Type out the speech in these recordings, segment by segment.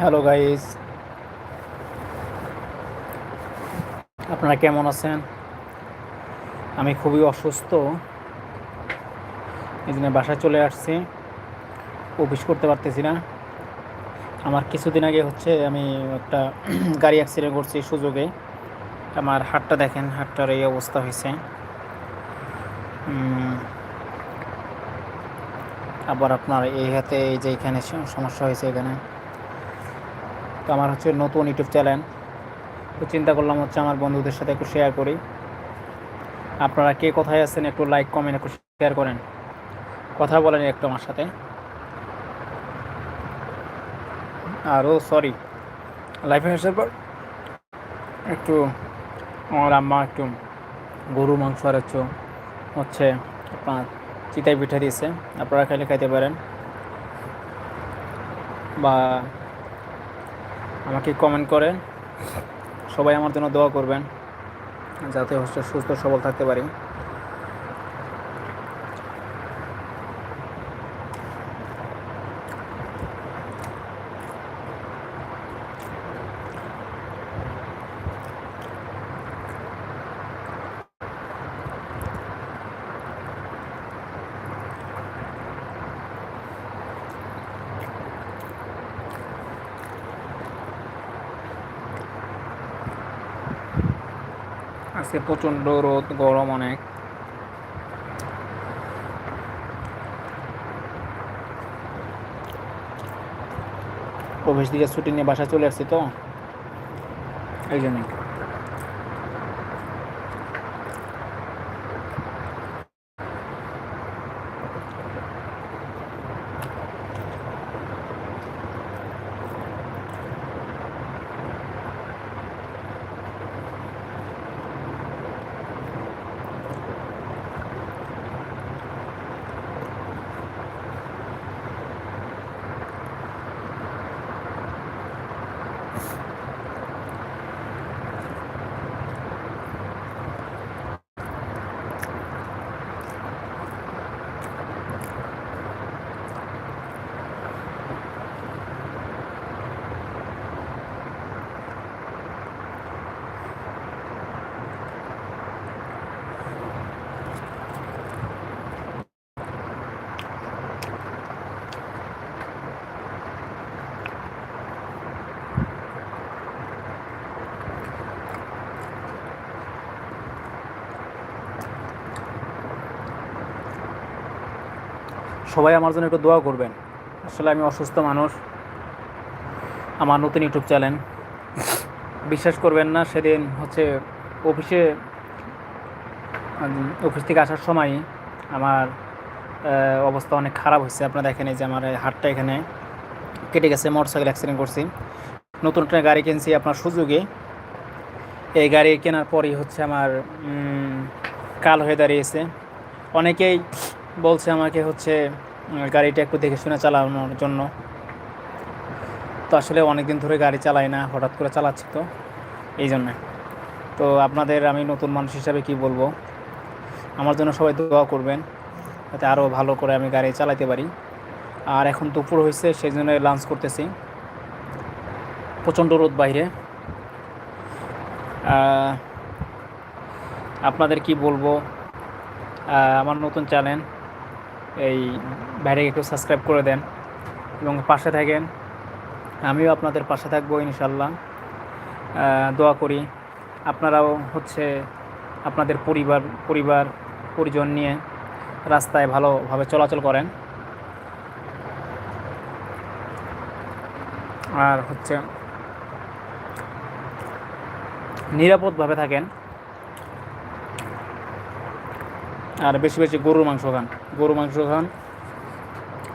Hello guys আপনারা কেমন আছেন? আমি খুবই অসুস্থ। এই জন্য বাসায় চলে আসছি। অফিস করতে পারতেছি না। আমার কিছুদিন আগে হচ্ছে আমি একটা গাড়ি অ্যাক্সিডেন্ট করছি সুযোগে। আমার হাতটা দেখেন, হাতটার এই অবস্থা হয়েছে। আবার আপনার এই হাতে এই যে এখানে সমস্যা হয়েছে এখানে। তো আমার হচ্ছে নতুন ইউটিউব চ্যানেল। তো চিন্তা করলাম হচ্ছে আমার বন্ধুদের সাথে একটু শেয়ার করি। আপনারা কে কোথায় আছেন একটু লাইক কমেন্ট একটু শেয়ার করেন। কথা বলেন একটু আমার সাথে। আরও সরি লাইফে আসার পর একটু আমার আম্মা একটু গরু মাংস আর হচ্ছে হচ্ছে আপনার চিতাই পিঠা দিয়েছে। আপনারা খাইলে খাইতে পারেন। বা আমাকে কমেন্ট করেন সবাই আমার জন্য দোয়া করবেন যাতে হচ্ছে সুস্থ সবল থাকতে পারি। আজকে প্রচণ্ড রোদ, গরম অনেক। অফিস দিকে ছুটি নিয়ে বাসা চলে আসছি তো। এই জন্যই সবাই আমার জন্য একটু দোয়া করবেন। আসলে আমি অসুস্থ মানুষ। আমার নতুন ইউটিউব চ্যানেল। বিশ্বাস করবেন না, সেদিন হচ্ছে অফিসে অফিস থেকে আসার সময় আমার অবস্থা অনেক খারাপ হয়েছে। আপনারা দেখেন যে আমার হাতটা এখানে কেটে গেছে মোটর সাইকেল অ্যাক্সিডেন্ট করছি। নতুন একটা গাড়ি কিনছি আপনার সুযোগে এই গাড়ি কেনার পরই হচ্ছে আমার কাল হয়ে দাঁড়িয়েছে। অনেকেই বলছে আমাকে হচ্ছে গাড়িটা একটু দেখে শুনে চালানোর জন্য। তো আসলে অনেক দিন ধরে গাড়ি চালাই না, হঠাৎ করে চালাচ্ছি তো, এই জন্যে। তো আপনাদের আমি নতুন মানুষ হিসাবে কি বলব? আমার জন্য সবাই দোয়া করবেন, যাতে আরও ভালো করে আমি গাড়ি চালাতে পারি। আর এখন দুপুর হয়েছে, সেই জন্য লাঞ্চ করতেছি। প্রচণ্ড রোদ বাইরে। আপনাদের কি বলব? আমার নতুন চ্যানেল এই বাইরে একটু সাবস্ক্রাইব করে দেন এবং পাশে থাকেন। আমিও আপনাদের পাশে থাকব ইনশাল্লাহ দোয়া করি আপনারাও হচ্ছে আপনাদের পরিবার পরিবার, পরিজন নিয়ে রাস্তায় ভালোভাবে চলাচল করেন। আর হচ্ছে নিরাপদভাবে থাকেন। আর বেশি বেশি গরুর মাংস খান। গরুর মাংস খান,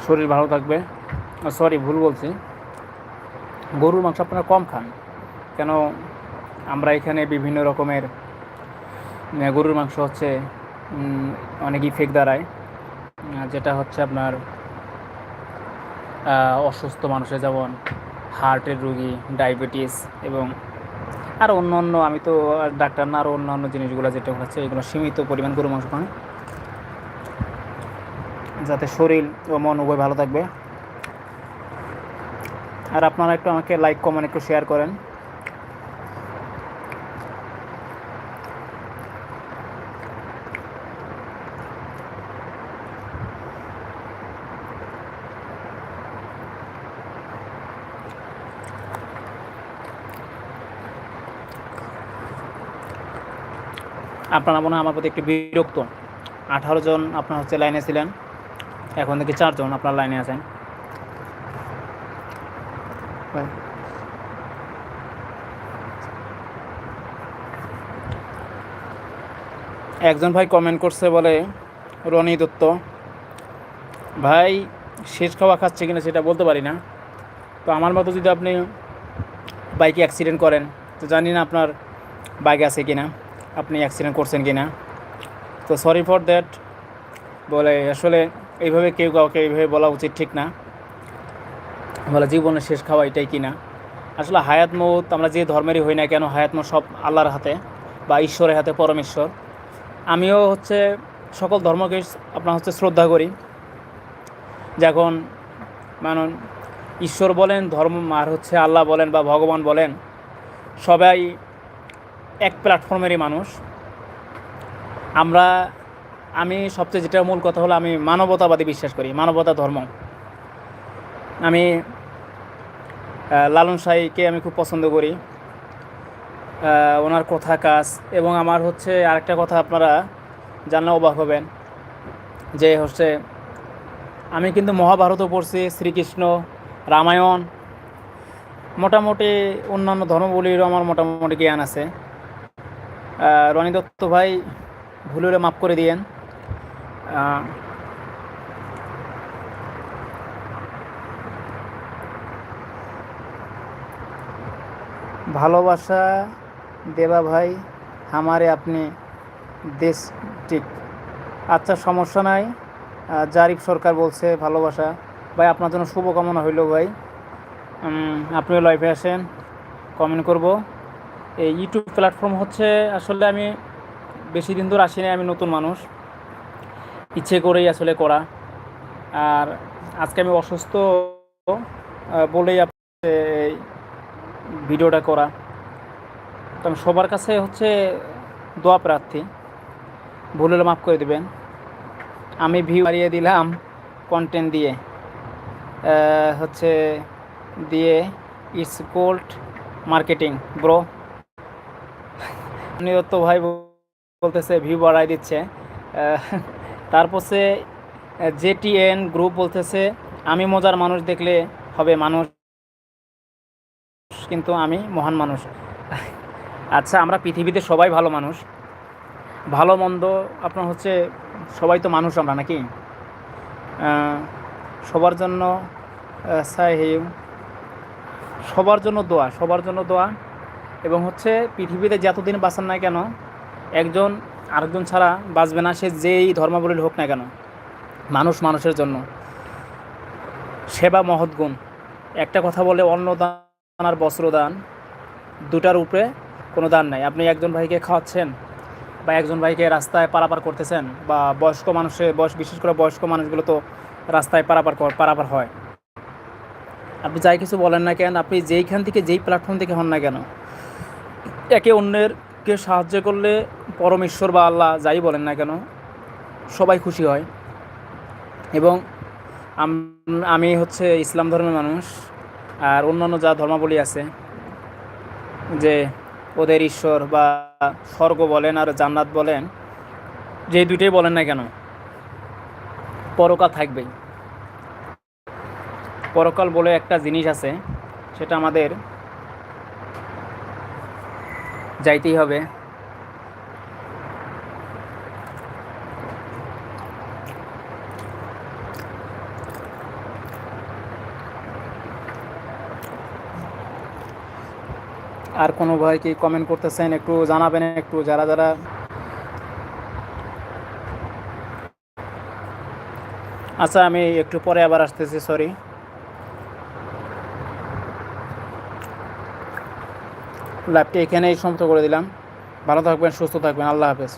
শরীর ভালো থাকবে। সরি ভুল বলছি। গরুর মাংস আপনারা কম খান, কেন আমরা এখানে বিভিন্ন রকমের গরুর মাংস হচ্ছে অনেক ইফেক্ট দাঁড়ায়। যেটা হচ্ছে আপনার অসুস্থ মানুষের যেমন হার্টের রুগী, ডায়াবেটিস এবং আর অন্য অন্য আমি তো ডাক্তার না আরও অন্য অন্য জিনিসগুলো যেটা হচ্ছে, এগুলো সীমিত পরিমাণ গরু মাংস খান। যাতে শরীর ও মন উভয় ভালো থাকবে। আর আপনারা একটু আমাকে লাইক কমেন্ট একটু শেয়ার করেন। আপনারা মনে হয় আমার প্রতি একটু বিরক্ত। আঠারো জন আপনার হচ্ছে লাইনে ছিলেন। এখন থেকে চারজন আপনার লাইনে আছেন। একজন ভাই কমেন্ট করছে বলে রনি দত্ত ভাই শেষ খাওয়া খাচ্ছে কিনা সেটা বলতে পারি না। তো আমার মতো যদি আপনি বাইকে অ্যাক্সিডেন্ট করেন তো জানি না আপনার বাইক আছে কিনা আপনি অ্যাক্সিডেন্ট করছেন কিনা। তো সরি ফর দ্যাট বলে, আসলে এইভাবে কেউ কাউকে এইভাবে বলা উচিত ঠিক না। বলে জীবনের শেষ খাওয়া এটাই কিনা? আসলে হায়াত মৌত আমরা যে ধর্মেরই হই না কেন, হায়াত মৌত সব আল্লাহর হাতে বা ঈশ্বরের হাতে পরমেশ্বর। আমিও হচ্ছে সকল ধর্মকে আপনার হচ্ছে শ্রদ্ধা করি। যখন মানুষ ঈশ্বর বলেন, ধর্ম আর হচ্ছে আল্লাহ বলেন বা ভগবান বলেন, সবাই এক প্ল্যাটফর্মেরই মানুষ। আমরা আমি সবচেয়ে যেটা মূল কথা হলো আমি মানবতাবাদী বিশ্বাস করি, মানবতা ধর্ম। আমি লালন সাইকে আমি খুব পছন্দ করি। ওনার কথা কাজ এবং আমার হচ্ছে আরেকটা কথা আপনারা জানলে অবাক হবেন, যে হচ্ছে আমি কিন্তু মহাভারতও পড়ছি, শ্রীকৃষ্ণ, রামায়ণ, মোটামুটি অন্যান্য ধর্মগুলিরও আমার মোটামুটি জ্ঞান আছে। রনি দত্ত ভাই, ভুল হলে মাফ করে দিয়েন। ভালোবাসা দেবা ভাই, আমারে আপনি দেশ ঠিক। আচ্ছা সমস্যা নাই। জারিফ সরকার বলছে ভালোবাসা। ভাই, আপনার জন্য শুভকামনা হইল ভাই। আপনিও লাইভে আসেন কমেন্ট করব। এই ইউটিউব প্ল্যাটফর্ম হচ্ছে, আসলে আমি বেশি দিন ধরে আসিনি আমি নতুন মানুষ। ইচ্ছে করেই আসলে করা। আর আজকে আমি অসুস্থ বলেই ভিডিওটা করা। তো আমি সবার কাছে হচ্ছে দোয়া প্রার্থী। ভুল হলে মাফ করে দেবেন। আমি ভিউ বাড়িয়ে দিলাম কন্টেন্ট দিয়ে। হচ্ছে দিয়ে ইটস কোল্ড মার্কেটিং ব্রো নিয়ত ভাই বলতেছে ভিউ বাড়াই দিচ্ছে। তারপর জেটিএন গ্রুপ বলতেছে, আমি মজার মানুষ দেখলে হবে মানুষ, কিন্তু আমি মহান মানুষ। আচ্ছা আমরা পৃথিবীতে সবাই ভালো মানুষ। ভালো, মন্দ, আপনার হচ্ছে সবাই তো মানুষ আমরা নাকি? সবার জন্য সবার জন্য দোয়া, সবার জন্য দোয়া। এবং হচ্ছে পৃথিবীতে যতদিন বাঁচান না কেন, একজন আরেকজন ছাড়া বাঁচবে না, সে যেই ধর্মাবলীর হোক না কেন, মানুষ মানুষের জন্য। সেবা মহৎ গুণ। একটা কথা বলে অন্নদান আর বস্ত্রদান দুটার উপরে কোনো দান নাই। আপনি একজন ভাইকে খাওয়াচ্ছেন বা একজন ভাইকে রাস্তায় পারাপার করতেছেন বা বয়স্ক মানুষের বয়স বিশেষ করে বয়স্ক মানুষগুলো তো রাস্তায় পারাপার পারাপার হয়। আপনি যাই কিছু বলেন না কেন, আপনি যেইখান থেকে, যেই প্ল্যাটফর্ম থেকে হন না কেন, একে অন্যেরকে সাহায্য করলে পরমেশ্বর বা আল্লাহ যাই বলেন না কেন, সবাই খুশি হয়। এবং আমি হচ্ছে ইসলাম ধর্মের মানুষ, আর অন্যান্য যা ধর্মাবলী আছে, যে ওদের ঈশ্বর বা স্বর্গ বলেন আর জান্নাত বলেন, যে দুইটাই বলেন না কেন, পরকাল থাকবেই। পরকাল বলে একটা জিনিস আছে, সেটা আমাদের যাইতেই হবে। আর কোনো ভাই কি কমেন্ট করতেছেন একটু জানাবেন একটু, যারা যারা আচ্ছা আমি একটু পরে আবার আসতেছি সরি লাইভটি এখানেই সমাপ্ত করে দিলাম। ভালো থাকবেন সুস্থ থাকবেন। আল্লাহ হাফেজ।